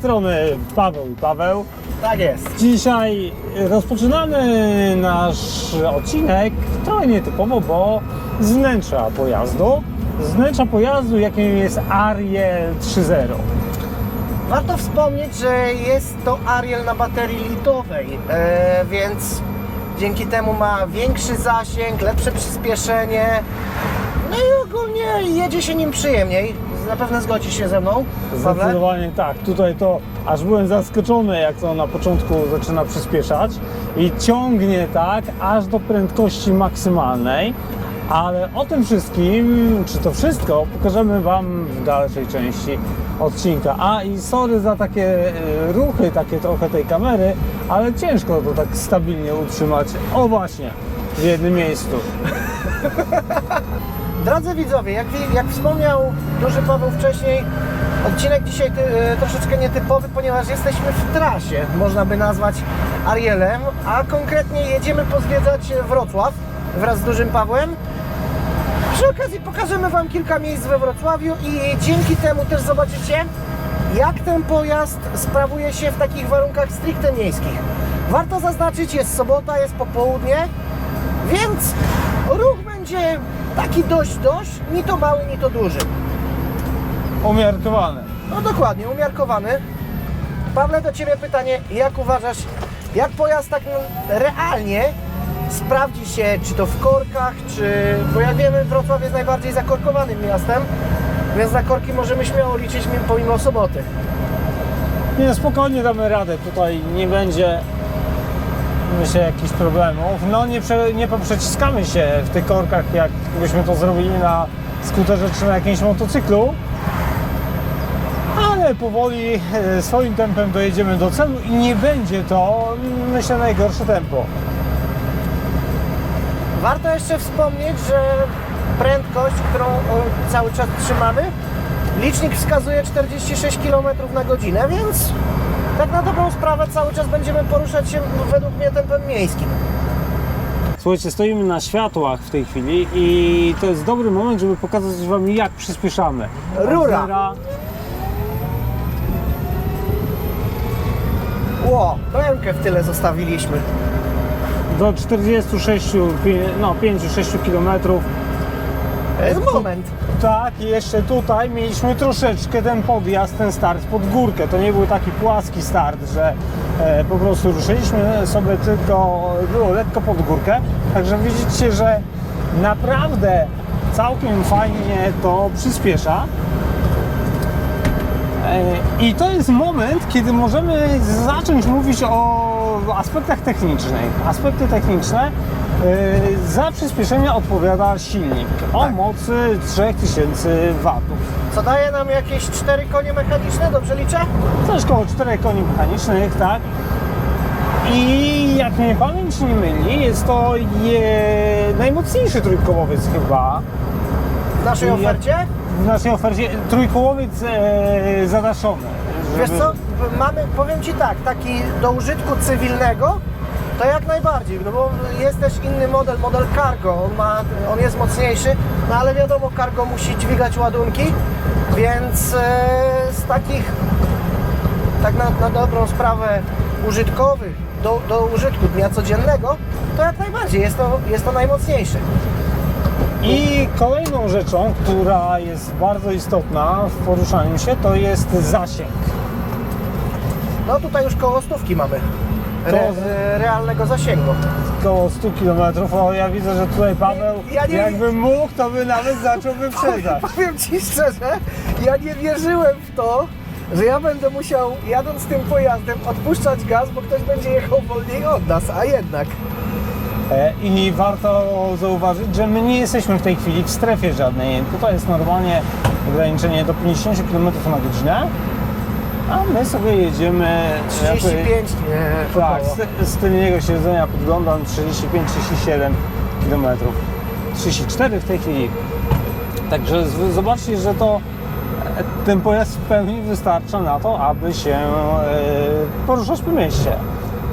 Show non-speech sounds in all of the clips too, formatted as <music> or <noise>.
strony Paweł i Paweł. Tak jest. Dzisiaj rozpoczynamy nasz odcinek trochę nietypowo, bo z wnętrza pojazdu. Z wnętrza pojazdu, jakim jest Ariel 3.0. Warto wspomnieć, że jest to Ariel na baterii litowej, e, więc dzięki temu ma większy zasięg, lepsze przyspieszenie. No i ogólnie jedzie się nim przyjemniej. Zapewne zgodzi się ze mną, Pawle? Zdecydowanie tak. Tutaj to aż byłem zaskoczony, jak to na początku zaczyna przyspieszać i ciągnie tak aż do prędkości maksymalnej. Ale o tym wszystkim, czy to wszystko, pokażemy Wam w dalszej części odcinka. A i sorry za takie e, ruchy, takie trochę tej kamery, ale ciężko to tak stabilnie utrzymać. O właśnie, w jednym miejscu. <laughs> Drodzy widzowie, jak, jak wspomniał duży Paweł wcześniej, odcinek dzisiaj ty, e, troszeczkę nietypowy, ponieważ jesteśmy w trasie, można by nazwać Arielem, a konkretnie jedziemy pozwiedzać Wrocław wraz z dużym Pawłem. Przy okazji pokażemy Wam kilka miejsc we Wrocławiu i dzięki temu też zobaczycie, jak ten pojazd sprawuje się w takich warunkach stricte miejskich. Warto zaznaczyć, jest sobota, jest popołudnie, więc ruch będzie taki dość, dość, ni to mały, ni to duży. Umiarkowany. No dokładnie, umiarkowany. Pawle, do Ciebie pytanie, jak uważasz, jak pojazd tak realnie sprawdzi się, czy to w korkach, czy... Bo jak wiemy, Wrocław jest najbardziej zakorkowanym miastem, więc na korki możemy śmiało liczyć mimo- pomimo soboty. Nie, spokojnie damy radę. Tutaj nie będzie, myślę, jakichś problemów. No nie, prze, nie poprzeciskamy się w tych korkach, jak byśmy to zrobili na skuterze czy na jakimś motocyklu. Ale powoli, e, swoim tempem dojedziemy do celu i nie będzie to, myślę, najgorsze tempo. Warto jeszcze wspomnieć, że prędkość, którą cały czas trzymamy, licznik wskazuje 46 km na godzinę, więc tak na dobrą sprawę cały czas będziemy poruszać się według mnie tempem miejskim. Słuchajcie, stoimy na światłach w tej chwili i to jest dobry moment, żeby pokazać Wam, jak przyspieszamy. Rura. Ło, bramkę w tyle zostawiliśmy. do 46, pi- no 5-6 km. To jest moment. Tak, i jeszcze tutaj mieliśmy troszeczkę ten podjazd, ten start pod górkę. To nie był taki płaski start, że e, po prostu ruszyliśmy sobie tylko, było lekko pod górkę. Także widzicie, że naprawdę całkiem fajnie to przyspiesza. E, I to jest moment, kiedy możemy zacząć mówić o aspektach technicznych. Aspekty techniczne e, za przyspieszenie odpowiada silnik o Tak. mocy 3000 watów. Co daje nam jakieś 4 konie mechaniczne, dobrze liczę? Coś koło 4 koni mechanicznych, tak? I jak mnie pamięć nie myli, jest to je, najmocniejszy trójkołowiec chyba W naszej ofercie? w naszej ofercie. Trójkołowiec e, zadaszony. Wiesz żeby- co, mamy, powiem Ci tak, taki do użytku cywilnego, to jak najbardziej, no bo jest też inny model, model cargo, on, ma, on jest mocniejszy, no ale wiadomo, cargo musi dźwigać ładunki, więc e, z takich, tak na, na dobrą sprawę użytkowych, do, do użytku dnia codziennego, to jak najbardziej, jest to, jest to najmocniejszy. I kolejną rzeczą, która jest bardzo istotna w poruszaniu się, to jest zasięg. No tutaj już koło stówki mamy re, realnego zasięgu. Około 100 km. O, ja widzę, że tutaj Paweł, Ja nie- jakby mógł, to by nawet zaczął wyprzedzać. <laughs> Powiem Ci szczerze, ja nie wierzyłem w to, że ja będę musiał jadąc tym pojazdem odpuszczać gaz, bo ktoś będzie jechał wolniej od nas, a jednak. E, I warto zauważyć, że my nie jesteśmy w tej chwili w strefie żadnej. Tutaj jest normalnie ograniczenie do 50 km na godzinę, a my sobie jedziemy 35 nie, Tak, z, z tylnego siedzenia podglądam 35-37 km. 34 w tej chwili. Także z- zobaczcie, że to e, ten pojazd w pełni wystarcza na to, aby się e, poruszać po mieście.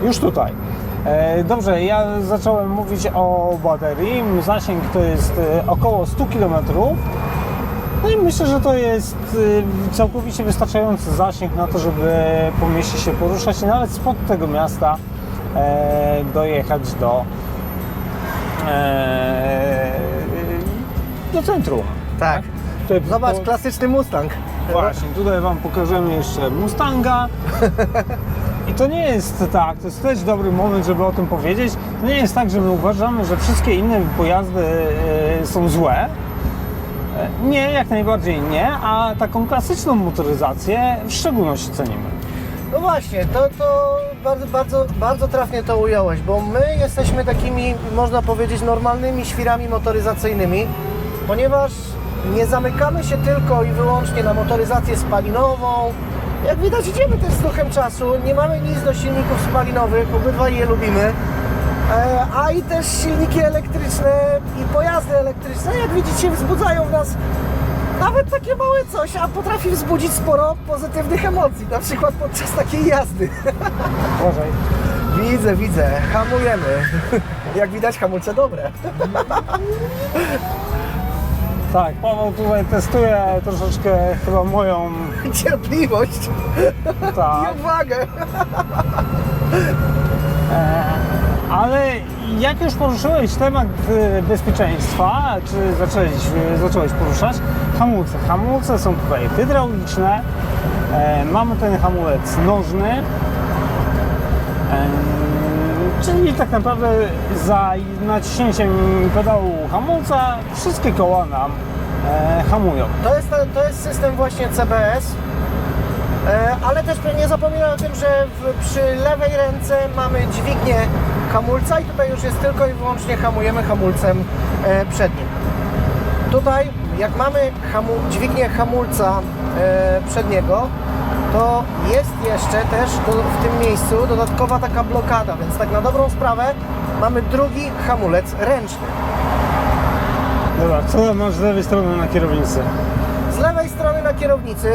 Już tutaj. E, Dobrze, ja zacząłem mówić o baterii. Zasięg to jest około 100 km. No i myślę, że to jest y, całkowicie wystarczający zasięg na to, żeby po mieście się poruszać i nawet spod tego miasta e, dojechać do, e, do centrum. Tak. Tutaj Zobacz, po- klasyczny Mustang. Właśnie, tutaj Wam pokażemy jeszcze Mustanga. I to nie jest tak, to jest też dobry moment, żeby o tym powiedzieć. To nie jest tak, że my uważamy, że wszystkie inne pojazdy e, są złe. Nie, jak najbardziej nie, a taką klasyczną motoryzację w szczególności cenimy. No właśnie, to, to bardzo, bardzo, bardzo trafnie to ująłeś, bo my jesteśmy takimi, można powiedzieć, normalnymi świrami motoryzacyjnymi, ponieważ nie zamykamy się tylko i wyłącznie na motoryzację spalinową. Jak widać, idziemy też z duchem czasu, nie mamy nic do silników spalinowych, obydwaj je lubimy. E, A i też silniki elektryczne i pojazdy elektryczne, jak widzicie, wzbudzają w nas nawet takie małe coś, a potrafi wzbudzić sporo pozytywnych emocji, na przykład podczas takiej jazdy. <laughs> Uważaj. Widzę, widzę, hamujemy. Jak widać, hamulce dobre. <laughs> Tak, Paweł tutaj testuje troszeczkę chyba moją, Cierpliwość i tak, odwagę. Ale jak już poruszyłeś temat e, bezpieczeństwa, czy zacząłeś, e, zacząłeś poruszać, hamulce. Hamulce są tutaj hydrauliczne, e, mamy ten hamulec nożny, e, czyli tak naprawdę za naciśnięciem pedału hamulca wszystkie koła nam e, hamują. To jest, to jest system właśnie CBS. Ale też nie zapominaj o tym, że w, przy lewej ręce mamy dźwignię hamulca i tutaj już jest tylko i wyłącznie hamujemy hamulcem e, przednim. Tutaj jak mamy hamu, dźwignię hamulca e, przedniego, to jest jeszcze też w tym miejscu dodatkowa taka blokada, więc tak na dobrą sprawę mamy drugi hamulec ręczny. Dobra, co masz z lewej strony na kierownicy? Z lewej strony na kierownicy,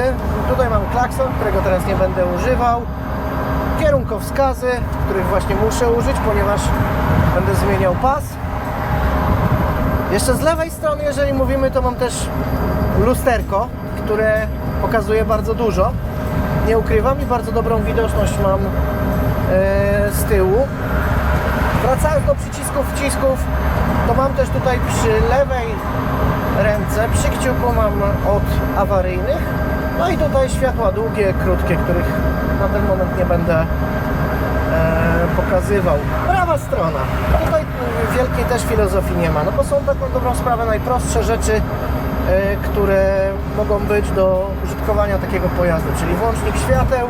tutaj mam klakson, którego teraz nie będę używał. Kierunkowskazy, których właśnie muszę użyć, ponieważ będę zmieniał pas. Jeszcze z lewej strony, jeżeli mówimy, to mam też lusterko, które pokazuje bardzo dużo. Nie ukrywam i bardzo dobrą widoczność mam e, z tyłu. Wracając do przycisków, wcisków, to mam też tutaj przy lewej ręce, przy kciuku mam od awaryjnych, no i tutaj światła długie, krótkie, których na ten moment nie będę e, pokazywał. Prawa strona. Tutaj wielkiej też filozofii nie ma, no bo są tak na dobrą sprawę najprostsze rzeczy, e, które mogą być do użytkowania takiego pojazdu, czyli włącznik świateł,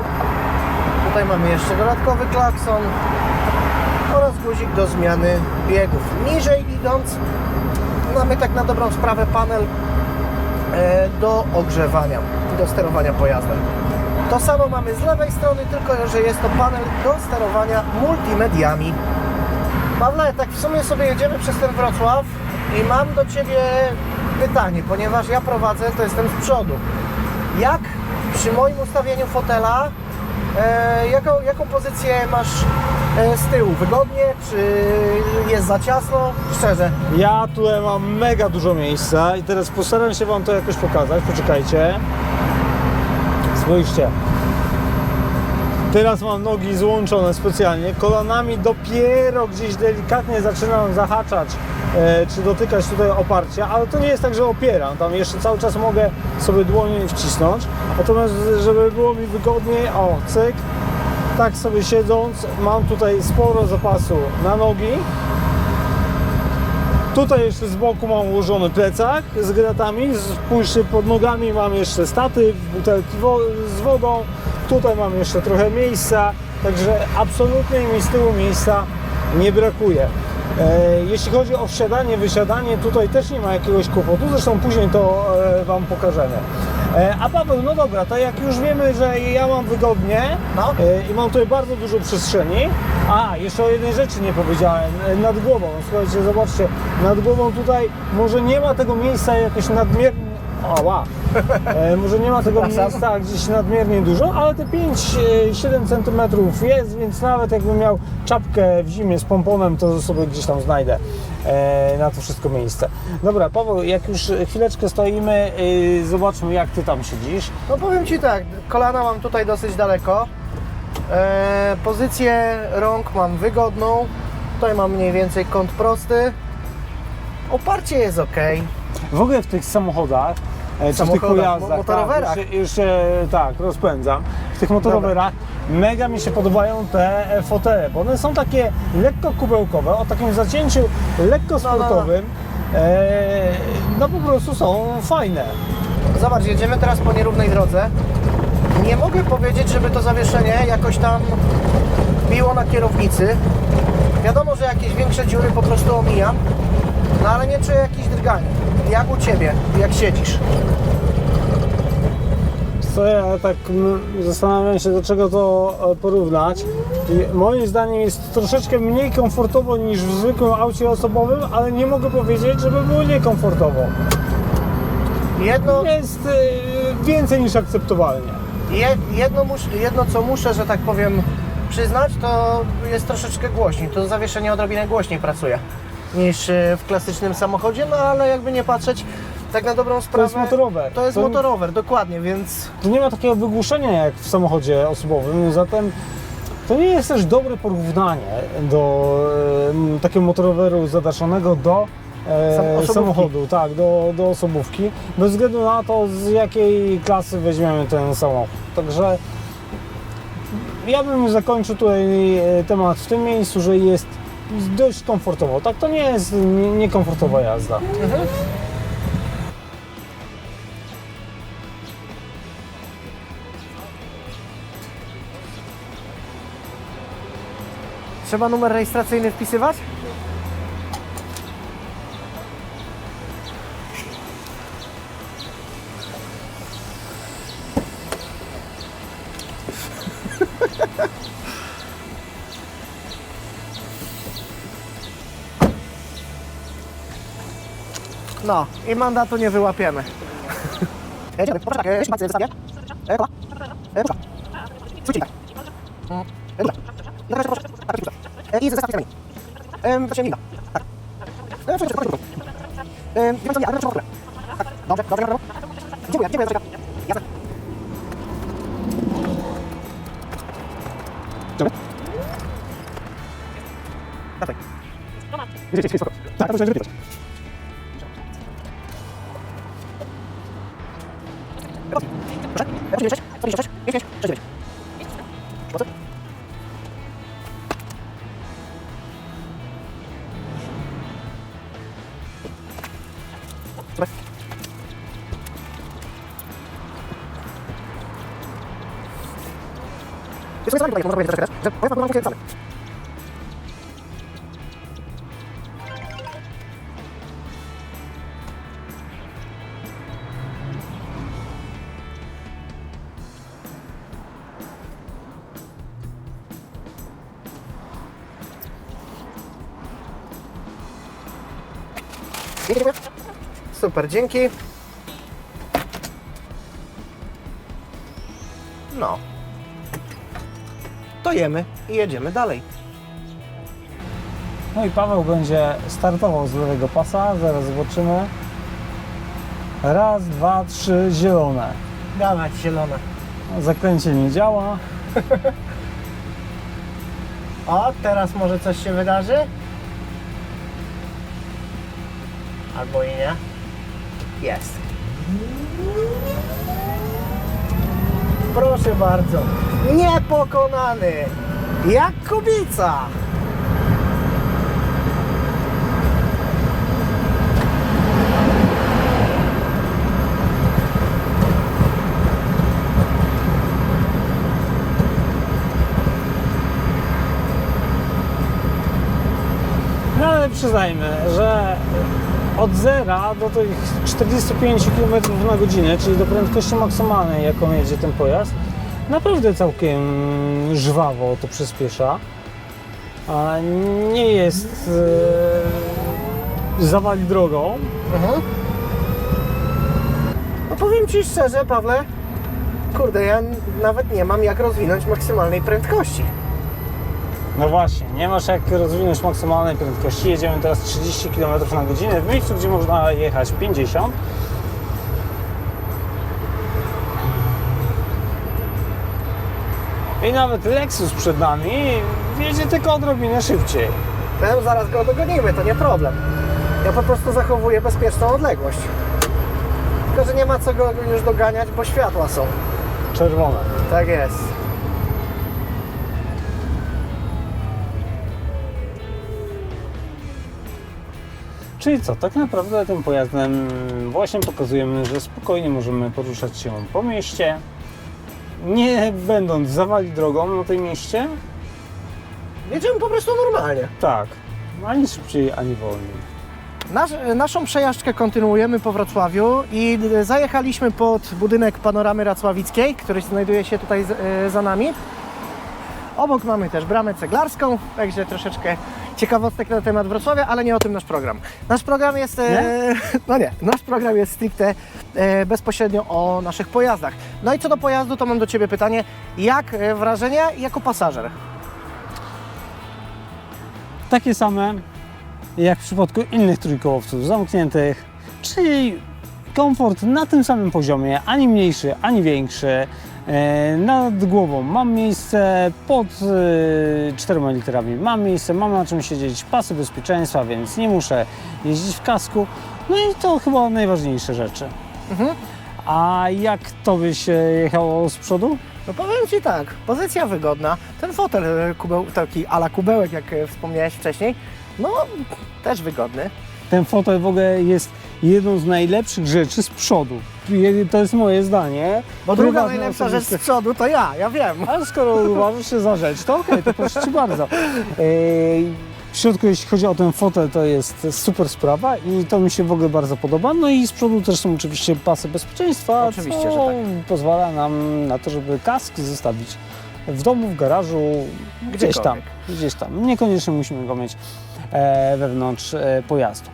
tutaj mamy jeszcze dodatkowy klakson, oraz guzik do zmiany biegów. Niżej idąc mamy tak na dobrą sprawę panel e, do ogrzewania i do sterowania pojazdem. To samo mamy z lewej strony, tylko że jest to panel do sterowania multimediami. Pawle, tak w sumie sobie jedziemy przez ten Wrocław i mam do Ciebie pytanie, ponieważ ja prowadzę, to jestem z przodu. Jak przy moim ustawieniu fotela, e, jaką, jaką pozycję masz e, z tyłu? Wygodnie? Czy jest za ciasno? Szczerze. Ja tutaj mam mega dużo miejsca i teraz postaram się Wam to jakoś pokazać. Poczekajcie. Spójrzcie. Teraz mam nogi złączone specjalnie. Kolanami dopiero gdzieś delikatnie zaczynam zahaczać e, czy dotykać tutaj oparcia, ale to nie jest tak, że opieram. Tam jeszcze cały czas mogę sobie dłonie wcisnąć. Natomiast, żeby było mi wygodniej, o, cyk, tak sobie siedząc, mam tutaj sporo zapasu na nogi. Tutaj jeszcze z boku mam ułożony plecak z gratami. Spójrzcie, pod nogami mam jeszcze statyw, butelki wo z wodą. Tutaj mam jeszcze trochę miejsca, także absolutnie mi z tyłu miejsca nie brakuje. E, jeśli chodzi o wsiadanie, wysiadanie, tutaj też nie ma jakiegoś kłopotu, zresztą później to e, Wam pokażemy. E, a Paweł, no dobra, to jak już wiemy, że ja mam wygodnie No. i mam tutaj bardzo dużo przestrzeni, a jeszcze o jednej rzeczy nie powiedziałem, e, nad głową, słuchajcie, zobaczcie, nad głową tutaj może nie ma tego miejsca jakoś nadmiernie, wow. E, może nie ma tego miejsca gdzieś nadmiernie dużo, ale te 5-7 cm jest, więc nawet jakbym miał czapkę w zimie z pomponem, to sobie gdzieś tam znajdę e, na to wszystko miejsce. Dobra, Paweł, jak już chwileczkę stoimy, y, zobaczmy jak Ty tam siedzisz. No powiem Ci tak, kolana mam tutaj dosyć daleko. E, pozycję rąk mam wygodną. Tutaj mam mniej więcej kąt prosty. Oparcie jest ok. W ogóle w tych samochodach, e, czy w tych pojazdach, mo- motorowerach. Tak, już, się- tak rozpędzam. W tych motorowerach mega mi się podobają te fotele, bo one są takie lekko kubełkowe, o takim zacięciu lekko no, no. sportowym. E, no po prostu są fajne. Zobacz, jedziemy teraz po nierównej drodze. Nie mogę powiedzieć, żeby to zawieszenie jakoś tam biło na kierownicy. Wiadomo, że jakieś większe dziury po prostu omijam, no ale nie czuję jakichś drgań. Jak u Ciebie, jak siedzisz. Co ja tak zastanawiam się, do czego to e, porównać. I moim zdaniem jest troszeczkę mniej komfortowo niż w zwykłym aucie osobowym, ale nie mogę powiedzieć, żeby było niekomfortowo. Jedno, jest y, więcej niż akceptowalnie. Je- Jedno, jedno, co muszę, że tak powiem, przyznać, to jest troszeczkę głośniej. To zawieszenie odrobinę głośniej pracuje niż e, w klasycznym samochodzie, no ale jakby nie patrzeć, tak na dobrą sprawę. jest motorower. To jest To- motorower, dokładnie, więc Tu nie ma takiego wygłuszenia jak w samochodzie osobowym, zatem to nie jest też dobre porównanie do e, takiego motoroweru zadaszonego do e, samochodu, tak, do, do osobówki, bez względu na to z jakiej klasy weźmiemy ten samochód. Także ja bym zakończył tutaj e, temat w tym miejscu, że jest dość komfortowo. Tak, to nie jest nie- niekomfortowa jazda. trzeba numer rejestracyjny wpisywać? No i mandatu nie wyłapiemy. Jedziemy, poczekaj, jeszcze palce wystawię. E, kola. Puszka. Swój tak. Dobra. I teraz proszę, tak, puszka. I zestaw. Ehm, to się mina. Tak. Proszę, proszę, proszę. Ehm, wie pan co, nie, ale proszę, proszę. Tak, dobrze, dobrze, dobrze. Dziękuję, dziękuję, proszę. Jasne. Dziękuję. Dawaj. Jedzie, jedzie, spoko. Tak, to muszę wypytać. Proszę, Sobie można powiedzieć też, że. Dziękuję. Super, dzięki. I jedziemy dalej. No i Paweł będzie startował z lewego pasa, zaraz zobaczymy. Raz, dwa, trzy, zielone. Dawać zielone. Zakręcie nie działa. <laughs> O, teraz może coś się wydarzy? Albo i nie. Jest. Proszę bardzo. Niepokonany. Jak kubica. No przyznajmy, że od zera do tych 45 km na godzinę, czyli do prędkości maksymalnej, jaką jedzie ten pojazd, naprawdę całkiem żwawo to przyspiesza. A nie jest e, zawali drogą. Mhm. powiem Ci szczerze, Pawle, kurde, ja nawet nie mam jak rozwinąć maksymalnej prędkości. No właśnie, nie masz jak rozwinąć maksymalnej prędkości. Jedziemy teraz 30 km na godzinę w miejscu, gdzie można jechać 50. I nawet Lexus przed nami jedzie tylko odrobinę szybciej.Tem zaraz go dogonimy, to nie problem. Ja po prostu zachowuję bezpieczną odległość. Tylko, że nie ma co go już doganiać, bo światła są. Czerwone. Tak jest. Czyli co, tak naprawdę tym pojazdem właśnie pokazujemy, że spokojnie możemy poruszać się po mieście, nie będąc zawali drogą na tej mieście. Jedziemy po prostu normalnie. Tak, ani szybciej, ani wolniej. Nasz, naszą przejażdżkę kontynuujemy po Wrocławiu i zajechaliśmy pod budynek Panoramy Racławickiej, który znajduje się tutaj e, za nami. Obok mamy też bramę ceglarską, także troszeczkę ciekawostek na temat Wrocławia, ale nie o tym nasz program. Nasz program jest, e, <laughs> no nie, nasz program jest stricte e, bezpośrednio o naszych pojazdach. No i co do pojazdu, to mam do Ciebie pytanie, jak e, wrażenia jako pasażer? Takie same jak w przypadku innych trójkołowców zamkniętych, czyli komfort na tym samym poziomie, ani mniejszy, ani większy. E, Nad głową mam miejsce, pod e, czterema literami mam miejsce, mam na czym siedzieć, pasy bezpieczeństwa, więc nie muszę jeździć w kasku. No i to chyba najważniejsze rzeczy. Mhm. A jak to by się jechało z przodu? No powiem Ci tak, pozycja wygodna, ten fotel e, kubeł, taki ala kubełek, jak wspomniałeś wcześniej, no też wygodny. Ten fotel w ogóle jest jedną z najlepszych rzeczy z przodu. Je- To jest moje zdanie. Bo druga Prywatne, najlepsza rzecz osobiste. z przodu to ja, ja wiem. Ale skoro uważasz się za rzecz, to okej, to proszę Cię bardzo. Ej, W środku, jeśli chodzi o ten fotel, to jest super sprawa i to mi się w ogóle bardzo podoba. No i z przodu też są oczywiście pasy bezpieczeństwa, Oczywiście, co że tak. pozwala nam na to, żeby kask zostawić w domu, w garażu, gdzieś tam. Gdziekolwiek. Gdzieś tam. Niekoniecznie musimy go mieć e, wewnątrz e, pojazdu.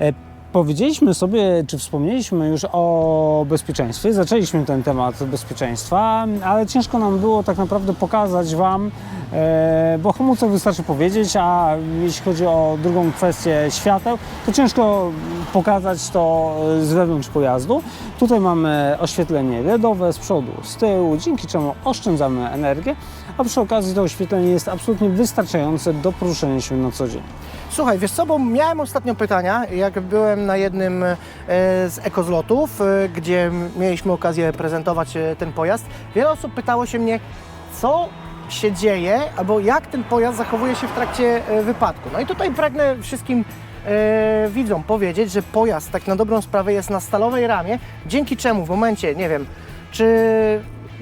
E, Powiedzieliśmy sobie, czy wspomnieliśmy już o bezpieczeństwie, zaczęliśmy ten temat bezpieczeństwa, ale ciężko nam było tak naprawdę pokazać Wam, e, bo hamulcach wystarczy powiedzieć, a jeśli chodzi o drugą kwestię świateł, to ciężko pokazać to z wewnątrz pojazdu. Tutaj mamy oświetlenie LEDowe z przodu, z tyłu, dzięki czemu oszczędzamy energię, a przy okazji to oświetlenie jest absolutnie wystarczające do poruszania się na co dzień. Słuchaj, wiesz co, bo miałem ostatnio pytania, jak byłem na jednym e, z ekozlotów, e, gdzie mieliśmy okazję prezentować e, ten pojazd. Wiele osób pytało się mnie, co się dzieje, albo jak ten pojazd zachowuje się w trakcie wypadku. No i tutaj pragnę wszystkim e, widzom powiedzieć, że pojazd tak na dobrą sprawę jest na stalowej ramie, dzięki czemu w momencie, nie wiem, czy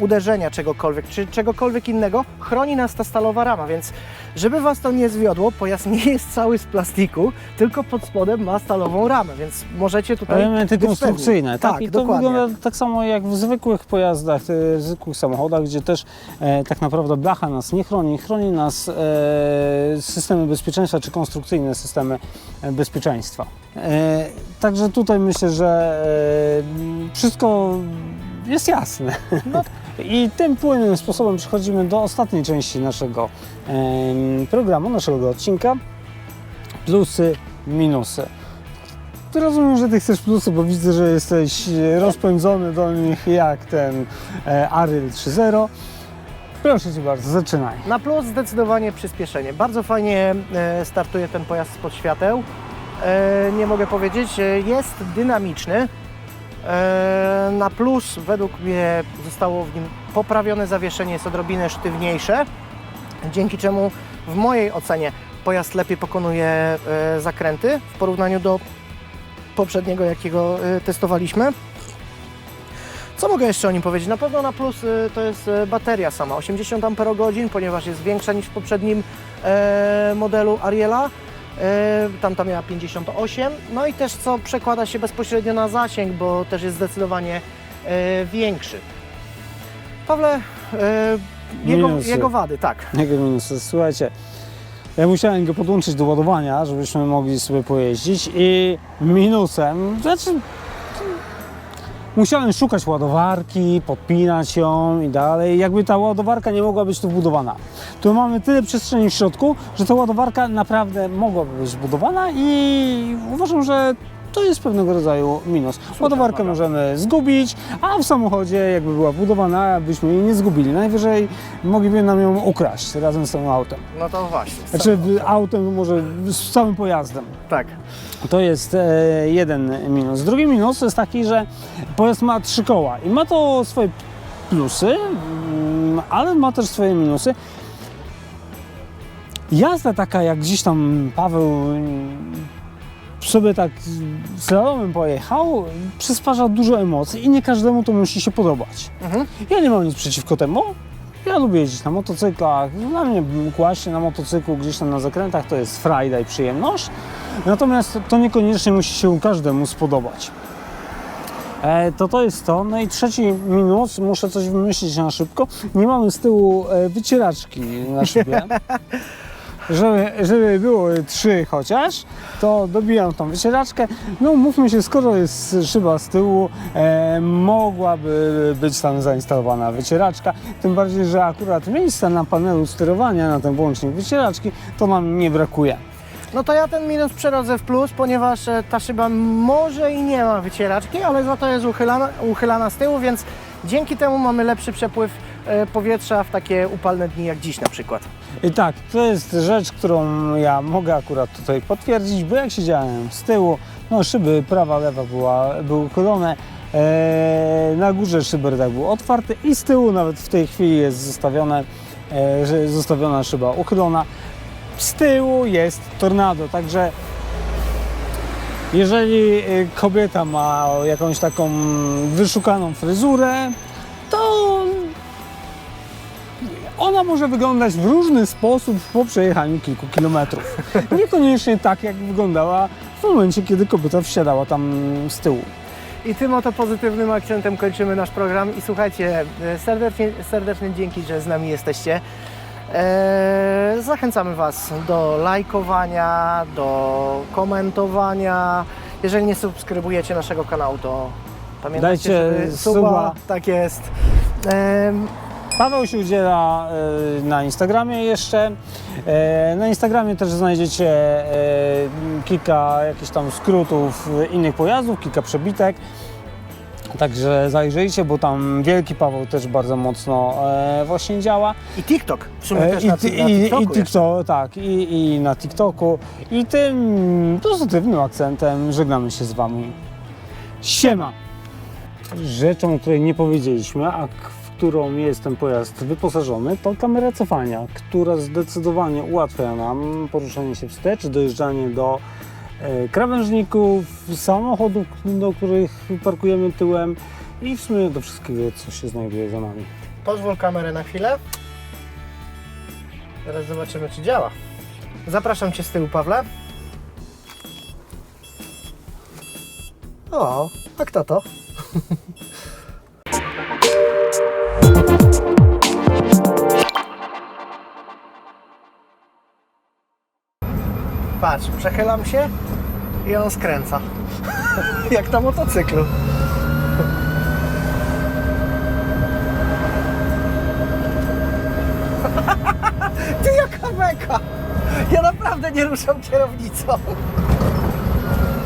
uderzenia czegokolwiek, czy czegokolwiek innego, chroni nas ta stalowa rama, więc żeby Was to nie zwiodło, pojazd nie jest cały z plastiku, tylko pod spodem ma stalową ramę, więc możecie tutaj Elementy konstrukcyjne, tak? Tak, I to dokładnie. wygląda tak samo jak w zwykłych pojazdach, e, w zwykłych samochodach, gdzie też e, tak naprawdę blacha nas nie chroni, chroni nas e, systemy bezpieczeństwa czy konstrukcyjne systemy e, bezpieczeństwa. E, także tutaj myślę, że e, wszystko jest jasne. No. <laughs> I tym płynnym sposobem przechodzimy do ostatniej części naszego programu, naszego odcinka. Plusy, minusy. Rozumiem, że ty chcesz plusy, bo widzę, że jesteś e, rozpędzony do nich jak ten e, Aryl 3.0. Proszę Cię bardzo, zaczynaj. Na plus zdecydowanie przyspieszenie. Bardzo fajnie e, startuje ten pojazd spod świateł. Nie mogę powiedzieć, jest dynamiczny. E, na plus według mnie zostało w nim poprawione zawieszenie, jest odrobinę sztywniejsze, dzięki czemu w mojej ocenie pojazd lepiej pokonuje e, zakręty w porównaniu do poprzedniego, jakiego e, testowaliśmy. Co mogę jeszcze o nim powiedzieć? Na pewno na plus to jest bateria sama, 80 Ah, ponieważ jest większa niż w poprzednim modelu Ariela. E, tamta miała 58. No i też co przekłada się bezpośrednio na zasięg, bo też jest zdecydowanie e, większy. Pawle, e, jego, Minusy. jego wady, tak. Jakie minusy? Słuchajcie, ja musiałem go podłączyć do ładowania, żebyśmy mogli sobie pojeździć i minusem, znaczy musiałem szukać ładowarki, podpinać ją i dalej. Jakby ta ładowarka nie mogła być tu wbudowana. Tu mamy tyle przestrzeni w środku, że ta ładowarka naprawdę mogłaby być wbudowana i uważam, że to jest pewnego rodzaju minus. Ładowarkę możemy zgubić, a w samochodzie jakby była wbudowana, byśmy jej nie zgubili. Najwyżej mogliby nam ją ukraść razem z tym autem. No to właśnie. Znaczy autem, może z całym pojazdem. Tak. To jest e, jeden minus. Drugi minus jest taki, że pojazd ma trzy koła i ma to swoje plusy, mm, ale ma też swoje minusy. Jazda taka, jak gdzieś tam Paweł sobie tak slalomem pojechał, przysparza dużo emocji i nie każdemu to musi się podobać. Mhm. Ja nie mam nic przeciwko temu. Ja lubię jeździć na motocyklach. Dla mnie kłaść na motocyklu gdzieś tam na zakrętach to jest frajda i przyjemność. Natomiast to niekoniecznie musi się każdemu spodobać. E, to to jest to. No i trzeci minus, muszę coś wymyślić na szybko. Nie mamy z tyłu e, wycieraczki na szybie. <laughs> Żeby, żeby było trzy chociaż, to dobijam tą wycieraczkę. No mówmy się, skoro jest szyba z tyłu, e, mogłaby być tam zainstalowana wycieraczka. Tym bardziej, że akurat miejsca na panelu sterowania, na ten włącznik wycieraczki, to nam nie brakuje. No to ja ten minus przerodzę w plus, ponieważ e, ta szyba może i nie ma wycieraczki, ale za to jest uchylana, uchylana z tyłu, więc dzięki temu mamy lepszy przepływ e, powietrza w takie upalne dni jak dziś na przykład. I tak, to jest rzecz, którą ja mogę akurat tutaj potwierdzić, bo jak siedziałem z tyłu, no szyby prawa, lewa była, były uchylone, e, na górze szyberdak był otwarty i z tyłu nawet w tej chwili jest zostawione, e, zostawiona szyba uchylona. Z tyłu jest tornado, także jeżeli e, kobieta ma jakąś taką wyszukaną fryzurę, ona może wyglądać w różny sposób po przejechaniu kilku kilometrów. Niekoniecznie tak, jak wyglądała w momencie, kiedy kobieta wsiadała tam z tyłu. I tym oto pozytywnym akcentem kończymy nasz program i słuchajcie, e, serdecznie, serdecznie dzięki, że z nami jesteście. Eee, zachęcamy Was do lajkowania, do komentowania. Jeżeli nie subskrybujecie naszego kanału, to pamiętajcie, Dajcie żeby suba. Tak jest. Ehm, Paweł się udziela e, na Instagramie jeszcze. E, Na Instagramie też znajdziecie e, kilka jakichś tam skrótów innych pojazdów, kilka przebitek. Także zajrzyjcie, bo tam Wielki Paweł też bardzo mocno e, właśnie działa. I TikTok. W sumie E, też I, na, na i, TikToku i. TikTok, tak, i, i na TikToku. I tym pozytywnym akcentem żegnamy się z Wami. Siema! Rzeczą, o której nie powiedzieliśmy, a którą jest ten pojazd wyposażony, to kamera cofania, która zdecydowanie ułatwia nam poruszanie się wstecz, dojeżdżanie do e, krawężników, samochodów, do których parkujemy tyłem i w sumie do wszystkiego, co się znajduje za nami. Pozwól kamerę na chwilę. Teraz zobaczymy, czy działa. Zapraszam Cię z tyłu, Pawle. O, a kto to? <laughs> Patrz, przechylam się i on skręca. <laughs> Jak na motocyklu. <laughs> Ty jaka beka! Ja naprawdę nie ruszam kierownicą.